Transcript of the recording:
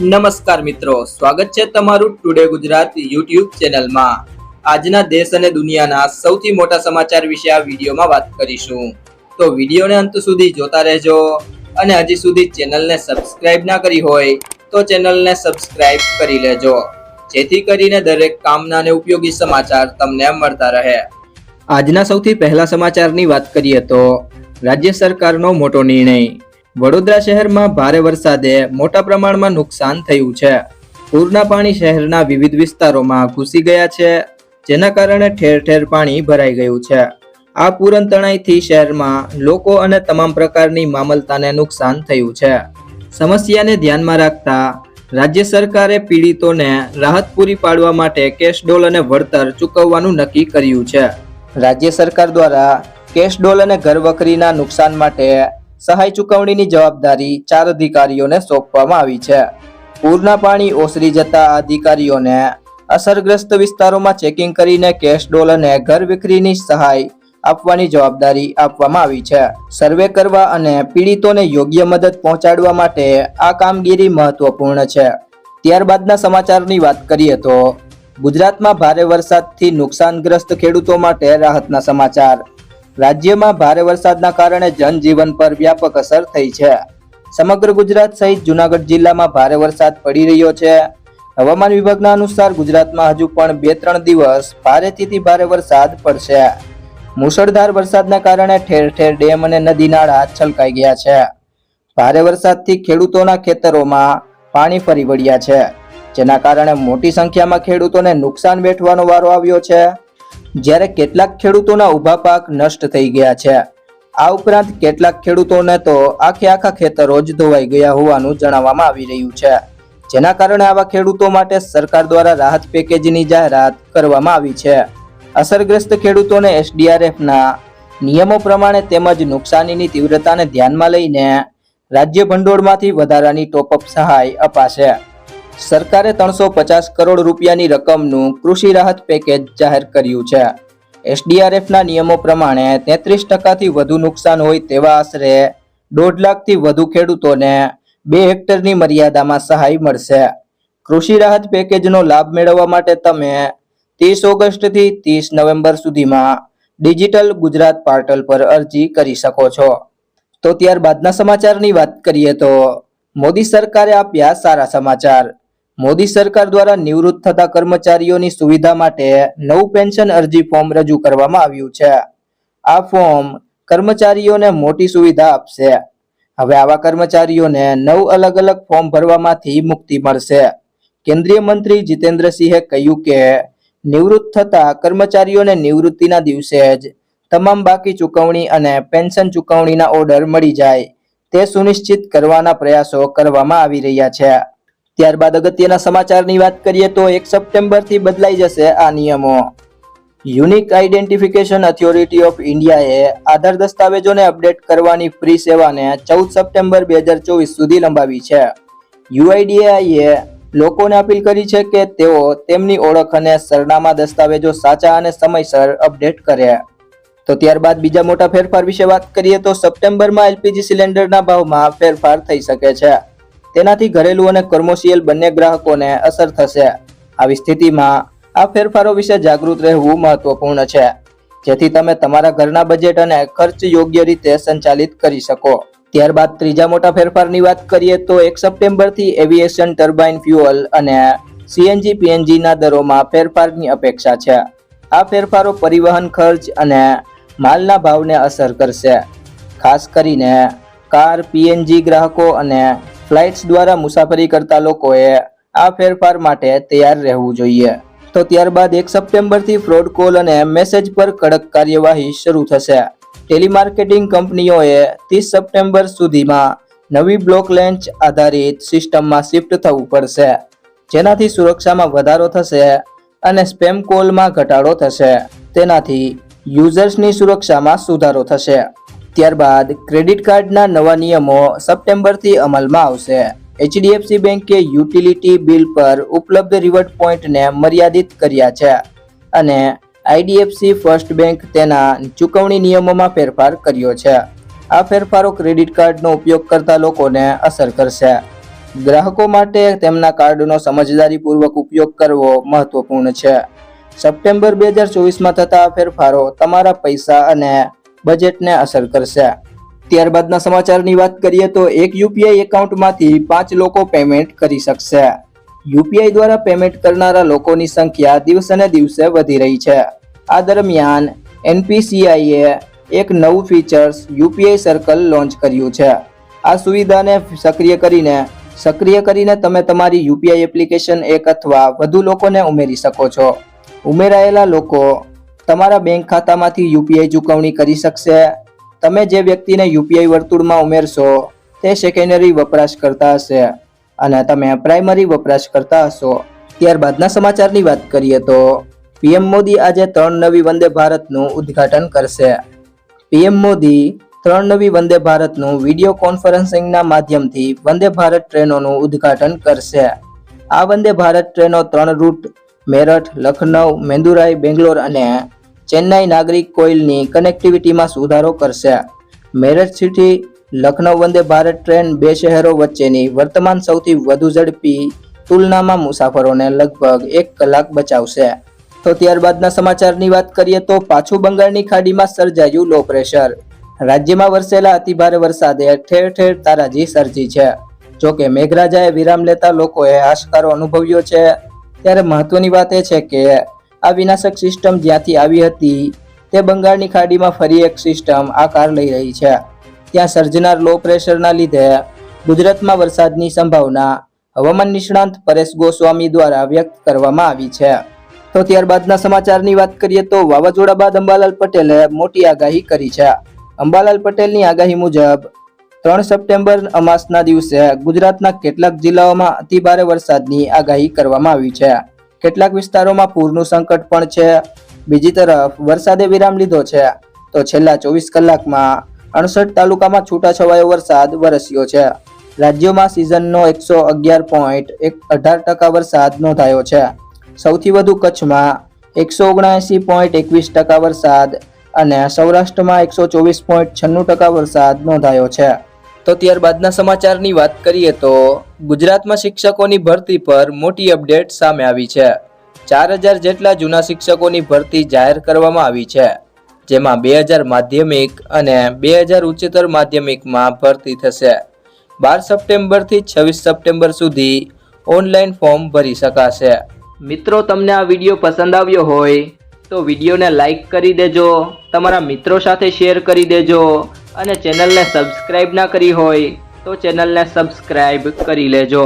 નમસ્કાર મિત્રો, સ્વાગત છે તમારું ટુડે ગુજરાત યુટ્યુબ ચેનલમાં. આજના દેશ અને દુનિયાના સૌથી મોટા સમાચાર વિશે આ વિડીયોમાં વાત કરીશું. તો વિડીયોને અંત સુધી જોતા રહેજો અને હજી સુધી ચેનલને સબસ્ક્રાઇબ ના કરી હોય તો ચેનલને સબસ્ક્રાઇબ કરી લેજો. જેથી કરીને દરેક કામના અને ઉપયોગી સમાચાર તમને મળતા રહે. આજના સૌથી પહેલા સમાચારની વાત કરીએ તો રાજ્ય સરકારનો મોટો નિર્ણય. વડોદરા શહેરમાં ભારે વરસાદે મોટા પ્રમાણમાં નુકસાન થયું છે. પૂરના પાણી શહેરના વિવિધ વિસ્તારોમાં ઘૂસી ગયા છે, જેના કારણે ઠેર ઠેર પાણી ભરાઈ ગયું છે. આ પૂરન તણાઈથી શહેરમાં લોકો અને તમામ પ્રકારની મામલતાને નુકસાન થયું છે. સમસ્યાને ધ્યાનમાં રાખતા રાજ્ય સરકારે પીડિતોને રાહત પૂરી પાડવા માટે કેશ ડોલ અને વળતર ચૂકવવાનું નક્કી કર્યું છે. રાજ્ય સરકાર દ્વારા કેશ ડોલ અને ઘરવકરીના નુકસાન માટે સહાય ચૂકવણીની જવાબદારી ચાર અધિકારીઓને સોંપવામાં આવી છે. પૂરના પાણી ઓસરી જતા અધિકારીઓને અસરગ્રસ્ત વિસ્તારોમાં ચેકિંગ કરીને કેશ અને ઘર વિક્રીની સહાય આપવાની જવાબદારી આપવામાં આવી છે. સર્વે કરવા અને પીડિતોને યોગ્ય મદદ પહોંચાડવા માટે આ કામગીરી મહત્વપૂર્ણ છે. ત્યારબાદના સમાચારની વાત કરીએ તો, ગુજરાતમાં ભારે વરસાદથી નુકસાનગ્રસ્ત ખેડૂતો માટે રાહતના સમાચાર. રાજ્યમાં ભારે વરસાદના કારણે જનજીવન પર વ્યાપક અસર થઈ છે. સમગ્ર ગુજરાત સહિત જુનાગઢ જિલ્લામાં ભારે વરસાદ પડી રહ્યો છે. હવામાન વિભાગના અનુસાર ગુજરાતમાં હજુ પણ બે ત્રણ દિવસ ભારેથી ભારે વરસાદ પડશે. મુશળધાર વરસાદના કારણે ઠેર ઠેર ડેમ અને નદી નાળા છલકાઈ ગયા છે. ભારે વરસાદથી ખેડૂતોના ખેતરોમાં પાણી ફરી વળ્યા છે. જેના કારણે મોટી સંખ્યામાં ખેડૂતોને નુકસાન વેઠવાનો વારો આવ્યો છે. જ્યારે કેટલાક ખેડૂતોના ઊભા પાક નષ્ટ થઈ ગયા છે. આ ઉપરાંત કેટલાક ખેડૂતોને તો આખે આખા ખેતરો જ ધોવાઈ ગયા હોવાનું જણાવવામાં આવી રહ્યું છે. જેના કારણે આવા ખેડૂતો માટે સરકાર દ્વારા રાહત પેકેજની જાહેરાત કરવામાં આવી છે. અસરગ્રસ્ત ખેડૂતોને એસડીઆરએફના નિયમો પ્રમાણે તેમજ નુકસાનીની તીવ્રતાને ધ્યાનમાં લઈને રાજ્ય ભંડોળમાંથી વધારાની ટોપઅપ સહાય અપાશે. સરકારે ત્રણસો પચાસ કરોડ રૂપિયાની રકમનું કૃષિ રાહત પેકેજ જાહેર કર્યું છે. એસડીઆરએફના નિયમો પ્રમાણે તેત્રીસ ટકાથી વધુ નુકસાન હોય તેવા આશરે દોઢ લાખથી વધુ ખેડૂતોને બે હેક્ટરની મર્યાદામાં સહાય મળશે. કૃષિ રાહત પેકેજનો લાભ મેળવવા માટે તમે ત્રીસ ઓગસ્ટથી ત્રીસ નવેમ્બર સુધીમાં ડિજિટલ ગુજરાત પોર્ટલ પર અરજી કરી શકો છો. તો ત્યારબાદના સમાચારની વાત કરીએ તો મોદી સરકારે આપ્યા સારા સમાચાર. મોદી સરકાર દ્વારા નિવૃત્ત થતા કર્મચારીઓની સુવિધા માટે નવું પેન્શન અરજી ફોર્મ રજૂ કરવામાં આવ્યું છે. આ ફોર્મ કર્મચારીઓને મોટી સુવિધા આપશે. હવે આવા કર્મચારીઓને નવ અલગ અલગ ફોર્મ ભરવામાંથી મુક્તિ મળશે. કેન્દ્રીય મંત્રી જીતેન્દ્રસિંહે કહ્યું કે, નિવૃત્ત થતા કર્મચારીઓને નિવૃત્તિના દિવસે જ તમામ બાકી ચૂકવણી અને પેન્શન ચૂકવણીના ઓર્ડર મળી જાય. તે સુનિશ્ચિત કરવાના પ્રયાસો કરવામાં આવી રહ્યા છે. ત્યારબાદ અગત્યના સમાચારની વાત કરીએ તો એક સપ્ટેમ્બરથી બદલાઈ જશે આ નિયમો. યુનિક આઇડેન્ટિફિકેશન અથોરિટી ઓફ ઇન્ડિયાએ આધાર દસ્તાવેજોને અપડેટ કરવાની ફ્રી સેવાને ચૌદ સપ્ટેમ્બર બે હજાર ચોવીસ સુધી લંબાવી છે. યુઆઈડીએઆઈએ લોકોને અપીલ કરી છે કે તેઓ તેમની ઓળખ અને સરનામા દસ્તાવેજો સાચા અને સમયસર અપડેટ કરે. તો ત્યારબાદ બીજા મોટા ફેરફાર વિશે વાત કરીએ તો સપ્ટેમ્બરમાં એલપીજી સિલિન્ડરના ભાવમાં ફેરફાર થઈ શકે છે. તેનાથી ઘરેલુ અને કોમર્શિયલ બંને ગ્રાહકોને અસર થશે. આવી સ્થિતિમાં આ ફેરફારો વિશે જાગૃત રહેવું મહત્વપૂર્ણ છે. જેથી તમે તમારા ઘરના બજેટ અને ખર્ચ યોગ્ય રીતે સંચાલિત કરી શકો. ત્યારબાદ ત્રીજા મોટા ફેરફારની વાત કરીએ તો એક સપ્ટેમ્બરથી એવિએશન ટર્બાઇન ફ્યુઅલ અને સીએનજી, પીએનજીના દરોમાં ફેરફારની અપેક્ષા છે. આ ફેરફારો પરિવહન ખર્ચ અને માલના ભાવને અસર કરશે. ખાસ કરીને કાર, પીએનજી ગ્રાહકો અને ફ્લાઇટ્સ દ્વારા મુસાફરી કરતા લોકોએ આ ફેરફાર માટે તૈયાર રહેવું જોઈએ. તો ત્યારબાદ એક સપ્ટેમ્બરથી ફ્રોડ કોલ અને મેસેજ પર કડક કાર્યવાહી શરૂ થશે. ટેલિમાર્કેટિંગ કંપનીઓએ ત્રીસ સપ્ટેમ્બર સુધીમાં નવી બ્લોક લેન્ચ આધારિત સિસ્ટમમાં શિફ્ટ થવું પડશે, જેનાથી સુરક્ષામાં વધારો થશે અને સ્પેમ કોલમાં ઘટાડો થશે. તેનાથી યુઝર્સની સુરક્ષામાં સુધારો થશે. ત્યારબાદ ક્રેડિટ કાર્ડના નવા નિયમો સપ્ટેમ્બરથી અમલમાં આવશે. એચડીએફસી બેંકે યુટિલિટી બિલ પર ઉપલબ્ધ રિવર્ટ પોઈન્ટને મર્યાદિત કર્યા છે અને આઈડીએફસી ફર્સ્ટ બેંક તેના ચૂકવણી નિયમોમાં ફેરફાર કર્યો છે. આ ફેરફારો ક્રેડિટ કાર્ડનો ઉપયોગ કરતા લોકોને અસર કરશે. ગ્રાહકો માટે તેમના કાર્ડનો સમજદારીપૂર્વક ઉપયોગ કરવો મહત્વપૂર્ણ છે. સપ્ટેમ્બર બે હજાર ચોવીસમાં થતા આ ફેરફારો તમારા પૈસા અને બજેટને અસર કરશે. ત્યારબાદના સમાચારની વાત કરીએ તો એક યુપીઆઈ એકાઉન્ટમાંથી પાંચ લોકો પેમેન્ટ કરી શકશે. યુપીઆઈ દ્વારા પેમેન્ટ કરનારા લોકોની સંખ્યા દિવસેને દિવસે વધી રહી છે. આ દરમિયાન એનપીસીઆઈએ એક નવું ફીચર્સ યુપીઆઈ સર્કલ લોન્ચ કર્યું છે. આ સુવિધાને સક્રિય કરીને સક્રિય કરીને તમે તમારી યુપીઆઈ એપ્લિકેશન એક અથવા વધુ લોકોને ઉમેરી શકો છો. ઉમેરાયેલા લોકો તમારા બેંક ખાતામાંથી યુપીઆઈ ચૂકવણી કરી શકશે. તમે જે વ્યક્તિને યુપીઆઈ વર્તુળમાં ઉમેરશો, તે સેકન્ડરી વપરાશકર્તા હશે. અને તમે પ્રાઇમરી વપરાશકર્તા હશો. ત્યારબાદના સમાચારની વાત કરીએ તો, પીએમ મોદી આજે ત્રણ નવી વંદે ભારતનું ઉદ્ઘાટન કરશે. પીએમ મોદી ત્રણ નવી વંદે ભારતનું વીડિયો કોન્ફરન્સિંગના માધ્યમથી વંદે ભારત ટ્રેનોનું ઉદ્ઘાટન કરશે. આ વંદે ભારત ટ્રેનો ત્રણ રૂટ, મેરઠ, લખનઉ, મેંદુરાઈ, બેંગ્લોર અને ચેન્નાઈ નાગરિક કોઇલની કનેક્ટિવિટીમાં સુધારો કરશે. મેરઠ સિટી, લખનૌ વંદે ભારત ટ્રેન બે શહેરો વચ્ચેની વર્તમાન સૌથી વધુ ઝડપી તુલનામાં મુસાફરોને લગભગ એક કલાક બચાવશે. તો ત્યારબાદના સમાચારની વાત કરીએ તો પાછું બંગાળની ખાડીમાં સર્જાયું લો પ્રેશર રાજ્યમાં વરસેલા અતિભારે વરસાદે ઠેર ઠેર તારાજી સર્જી છે. જોકે મેઘરાજાએ વિરામ લેતા લોકોએ હાશકારો અનુભવ્યો છે. ત્યારે મહત્વની વાત એ છે કે આ વિનાશક સિસ્ટમ જ્યાંથી આવી હતી, તે બંગાળની ખાડીમાં ફરી એક સિસ્ટમ આકાર લઈ રહી છે. ત્યાં સર્જનાર લો પ્રેશરના લીધે ગુજરાતમાં વરસાદની સંભાવના હવામાન નિષ્ણાંત પરેશ ગોસ્વામી દ્વારા વ્યક્ત કરવામાં આવી છે. તો ત્યારબાદના સમાચારની વાત કરીએ તો વાવાઝોડા બાદ અંબાલાલ પટેલે મોટી આગાહી કરી છે. અંબાલાલ પટેલની આગાહી મુજબ, ત્રણ સપ્ટેમ્બર અમાસના દિવસે ગુજરાતના કેટલાક જિલ્લાઓમાં અતિભારે વરસાદની આગાહી કરવામાં આવી છે. કેટલાક વિસ્તારોમાં પૂરનું સંકટ પણ છે. બીજી તરફ, વરસાદે વિરામ લીધો છે. તો છેલ્લા ચોવીસ કલાકમાં અડસઠ તાલુકામાં છૂટાછવાયો વરસાદ વરસ્યો છે. રાજ્યમાં સિઝનનો એકસો અગિયાર પોઈન્ટ એક અઢાર ટકા વરસાદ નોંધાયો છે. સૌથી વધુ કચ્છમાં એકસો ઓગણએંસી પોઈન્ટ એકવીસ ટકા વરસાદ અને સૌરાષ્ટ્રમાં એકસો ચોવીસ પોઈન્ટ છન્નું ટકા વરસાદ નોંધાયો છે. તો ત્યારબાદના સમાચારની વાત કરીએ તો ગુજરાતમાં શિક્ષકોની ભરતી પર મોટી અપડેટ સામે આવી છે. ચાર હજાર જેટલા જૂના શિક્ષકોની ભરતી જાહેર કરવામાં આવી છે, જેમાં બે હજાર માધ્યમિક અને બે હજાર ઉચ્ચતર માધ્યમિકમાં ભરતી થશે. બાર સપ્ટેમ્બરથી છવ્વીસ સપ્ટેમ્બર સુધી ઓનલાઈન ફોર્મ ભરી શકાશે. મિત્રો, તમને આ વીડિયો પસંદ આવ્યો હોય તો વિડીયોને લાઈક કરી દેજો, તમારા મિત્રો સાથે શેર કરી દેજો અને ચેનલને સબસ્ક્રાઈબ ના કરી હોય તો ચેનલને સબસ્ક્રાઈબ કરી લેજો.